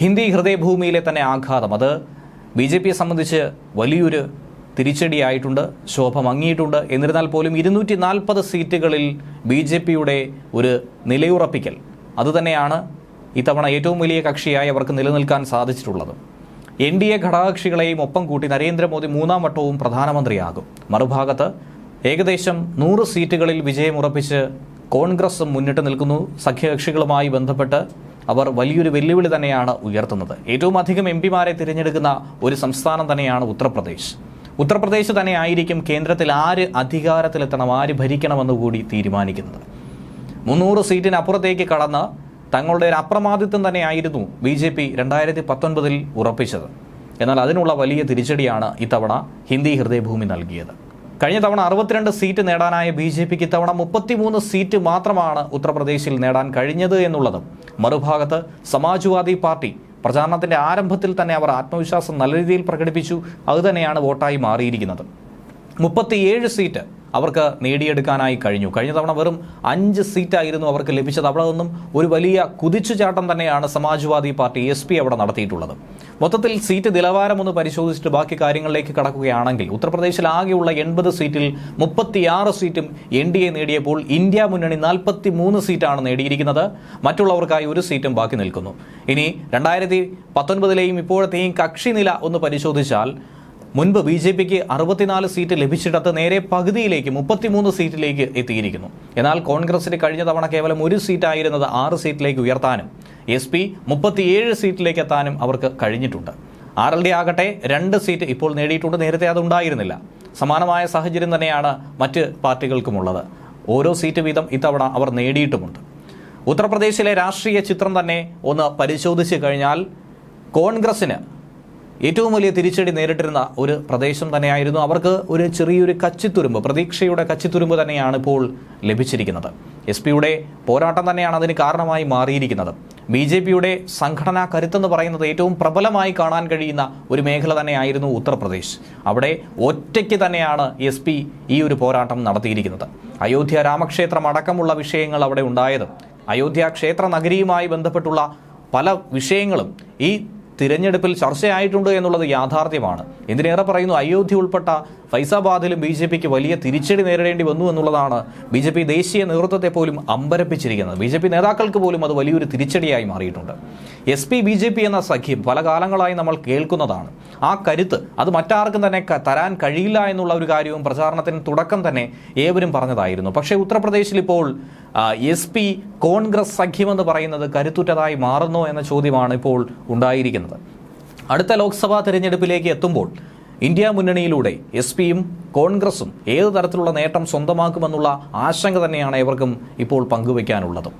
ഹിന്ദി ഹൃദയഭൂമിയിലെ തന്നെ ആഘാതം. അത് ബി ജെ പിയെ സംബന്ധിച്ച് വലിയൊരു തിരിച്ചടിയായിട്ടുണ്ട് ശോഭ മങ്ങിയിട്ടുണ്ട്. എന്നിരുന്നാൽ പോലും ഇരുന്നൂറ്റി നാൽപ്പത് സീറ്റുകളിൽ ബി ജെ പിയുടെ ഒരു നിലയുറപ്പിക്കൽ. അതുതന്നെയാണ് ഇത്തവണ ഏറ്റവും വലിയ കക്ഷിയായി അവർക്ക് നിലനിൽക്കാൻ സാധിച്ചിട്ടുള്ളത്. എൻ ഡി എ ഘടകകക്ഷികളെയും ഒപ്പം കൂട്ടി നരേന്ദ്രമോദി മൂന്നാം വട്ടവും പ്രധാനമന്ത്രിയാകും. മറുഭാഗത്ത് ഏകദേശം നൂറ് സീറ്റുകളിൽ വിജയമുറപ്പിച്ച് കോൺഗ്രസ് മുന്നിട്ട് നിൽക്കുന്നു. സഖ്യകക്ഷികളുമായി ബന്ധപ്പെട്ട് അവർ വലിയൊരു വെല്ലുവിളി തന്നെയാണ് ഉയർത്തുന്നത്. ഏറ്റവും അധികം എം പിമാരെ തിരഞ്ഞെടുക്കുന്ന ഒരു സംസ്ഥാനം തന്നെയാണ് ഉത്തർപ്രദേശ്. ഉത്തർപ്രദേശ് തന്നെ ആയിരിക്കും കേന്ദ്രത്തിൽ ആര് അധികാരത്തിലെത്തണം ആര് ഭരിക്കണമെന്ന് കൂടി തീരുമാനിക്കുന്നത്. മുന്നൂറ് സീറ്റിനപ്പുറത്തേക്ക് കടന്ന് തങ്ങളുടെ ഒരു അപ്രമാദിത്വം തന്നെയായിരുന്നു ബി ജെ പി രണ്ടായിരത്തി പത്തൊൻപതിൽ ഉറപ്പിച്ചത്. എന്നാൽ അതിനുള്ള വലിയ തിരിച്ചടിയാണ് ഇത്തവണ ഹിന്ദി ഹൃദയഭൂമി നൽകിയത്. കഴിഞ്ഞ തവണ അറുപത്തിരണ്ട് സീറ്റ് നേടാനായ ബി ജെ പിക്ക് ഇത്തവണ മുപ്പത്തിമൂന്ന് സീറ്റ് മാത്രമാണ് ഉത്തർപ്രദേശിൽ നേടാൻ കഴിഞ്ഞത് എന്നുള്ളതും. മറുഭാഗത്ത് സമാജ്വാദി പാർട്ടി പ്രചാരണത്തിന്റെ ആരംഭത്തിൽ തന്നെ അവർ ആത്മവിശ്വാസം നല്ല രീതിയിൽ പ്രകടിപ്പിച്ചു. അതുതന്നെയാണ് വോട്ടായി മാറിയിരിക്കുന്നത്. മുപ്പത്തിയേഴ് സീറ്റ് അവർക്ക് നേടിയെടുക്കാനായി കഴിഞ്ഞു. കഴിഞ്ഞ തവണ വെറും അഞ്ച് സീറ്റായിരുന്നു അവർക്ക് ലഭിച്ചത്. അവിടെ നിന്നും ഒരു വലിയ കുതിച്ചുചാട്ടം തന്നെയാണ് സമാജ്വാദി പാർട്ടി എസ് പി അവിടെ നടത്തിയിട്ടുള്ളത്. മൊത്തത്തിൽ സീറ്റ് നിലവാരമൊന്ന് പരിശോധിച്ചിട്ട് ബാക്കി കാര്യങ്ങളിലേക്ക് കടക്കുകയാണെങ്കിൽ ഉത്തർപ്രദേശിൽ ആകെയുള്ള എൺപത് സീറ്റിൽ മുപ്പത്തിയാറ് സീറ്റും എൻ ഡി എ നേടിയപ്പോൾ ഇന്ത്യ മുന്നണി നാൽപ്പത്തി മൂന്ന് സീറ്റാണ് നേടിയിരിക്കുന്നത്. മറ്റുള്ളവർക്കായി ഒരു സീറ്റും ബാക്കി നിൽക്കുന്നു. ഇനി രണ്ടായിരത്തി പത്തൊൻപതിലെയും ഇപ്പോഴത്തെയും കക്ഷി നില ഒന്ന് പരിശോധിച്ചാൽ മുൻപ് ബി ജെ പിക്ക് അറുപത്തിനാല് സീറ്റ് ലഭിച്ചിടത്ത് നേരെ പകുതിയിലേക്ക് മുപ്പത്തിമൂന്ന് സീറ്റിലേക്ക് എത്തിയിരിക്കുന്നു. എന്നാൽ കോൺഗ്രസിന് കഴിഞ്ഞ തവണ കേവലം ഒരു സീറ്റായിരുന്നത് ആറ് സീറ്റിലേക്ക് ഉയർത്താനും എസ് പി മുപ്പത്തിയേഴ് സീറ്റിലേക്ക് എത്താനും അവർക്ക് കഴിഞ്ഞിട്ടുണ്ട്. ആർ എൽ ഡി ആകട്ടെ രണ്ട് സീറ്റ് ഇപ്പോൾ നേടിയിട്ടുണ്ട്. നേരത്തെ അതുണ്ടായിരുന്നില്ല സമാനമായ സാഹചര്യം തന്നെയാണ് മറ്റ് പാർട്ടികൾക്കുമുള്ളത്. ഓരോ സീറ്റ് വീതം ഇത്തവണ അവർ നേടിയിട്ടുമുണ്ട്. ഉത്തർപ്രദേശിലെ രാഷ്ട്രീയ ചിത്രം തന്നെ ഒന്ന് പരിശോധിച്ച് കഴിഞ്ഞാൽ കോൺഗ്രസിന് ഏറ്റവും വലിയ തിരിച്ചടി നേരിട്ടിരുന്ന ഒരു പ്രദേശം തന്നെയായിരുന്നു അവർക്ക് ഒരു ചെറിയൊരു കച്ചിത്തുരുമ്പ് പ്രതീക്ഷയുടെ കച്ചിത്തുരുമ്പ് തന്നെയാണ് ഇപ്പോൾ ലഭിച്ചിരിക്കുന്നത്. എസ് പിയുടെ പോരാട്ടം തന്നെയാണ് അതിന് കാരണമായി മാറിയിരിക്കുന്നത്. ബി ജെ പിയുടെ സംഘടനാ കരുത്തെന്ന് പറയുന്നത് ഏറ്റവും പ്രബലമായി കാണാൻ കഴിയുന്ന ഒരു മേഖല തന്നെയായിരുന്നു ഉത്തർപ്രദേശ്. അവിടെ ഒറ്റയ്ക്ക് തന്നെയാണ് എസ് പി ഈ ഒരു പോരാട്ടം നടത്തിയിരിക്കുന്നത്. അയോധ്യ രാമക്ഷേത്രം അടക്കമുള്ള വിഷയങ്ങൾ അവിടെ ഉണ്ടായത്. അയോധ്യ ക്ഷേത്ര നഗരിയുമായി ബന്ധപ്പെട്ടുള്ള പല വിഷയങ്ങളും ഈ തിരഞ്ഞെടുപ്പിൽ ചർച്ചയായിട്ടുണ്ട് എന്നുള്ളത് യാഥാർത്ഥ്യമാണ്. എന്തിനേറെ പറയുന്നു അയോധ്യ ഉൾപ്പെട്ട ഫൈസാബാദിലും ബി ജെ പിക്ക് വലിയ തിരിച്ചടി നേരിടേണ്ടി വന്നു എന്നുള്ളതാണ് ബി ജെ പി ദേശീയ നേതൃത്വത്തെ പോലും അമ്പരപ്പിച്ചിരിക്കുന്നത്. ബി ജെ പി നേതാക്കൾക്ക് പോലും അത് വലിയൊരു തിരിച്ചടിയായി മാറിയിട്ടുണ്ട്. S P B J P എന്ന സഖ്യം പല കാലങ്ങളായി നമ്മൾ കേൾക്കുന്നതാണ്. ആ കരുത്ത് അത് മറ്റാർക്കും തന്നെ തരാൻ കഴിയില്ല എന്നുള്ള ഒരു കാര്യവും പ്രചാരണത്തിന് തുടക്കം തന്നെ ഏവരും പറഞ്ഞതായിരുന്നു. പക്ഷേ ഉത്തർപ്രദേശിൽ ഇപ്പോൾ എസ് പി കോൺഗ്രസ് സഖ്യമെന്ന് പറയുന്നത് കരുത്തുറ്റതായി മാറുന്നോ എന്ന ചോദ്യമാണ് ഇപ്പോൾ ഉണ്ടായിരിക്കുന്നത്. അടുത്ത ലോക്സഭാ തെരഞ്ഞെടുപ്പിലേക്ക് എത്തുമ്പോൾ ഇന്ത്യ മുന്നണിയിലൂടെ എസ് പിയും കോൺഗ്രസും ഏത് തരത്തിലുള്ള നേട്ടം സ്വന്തമാക്കുമെന്നുള്ള ആശങ്ക തന്നെയാണ് ഇവർക്കും ഇപ്പോൾ പങ്കുവയ്ക്കാനുള്ളത്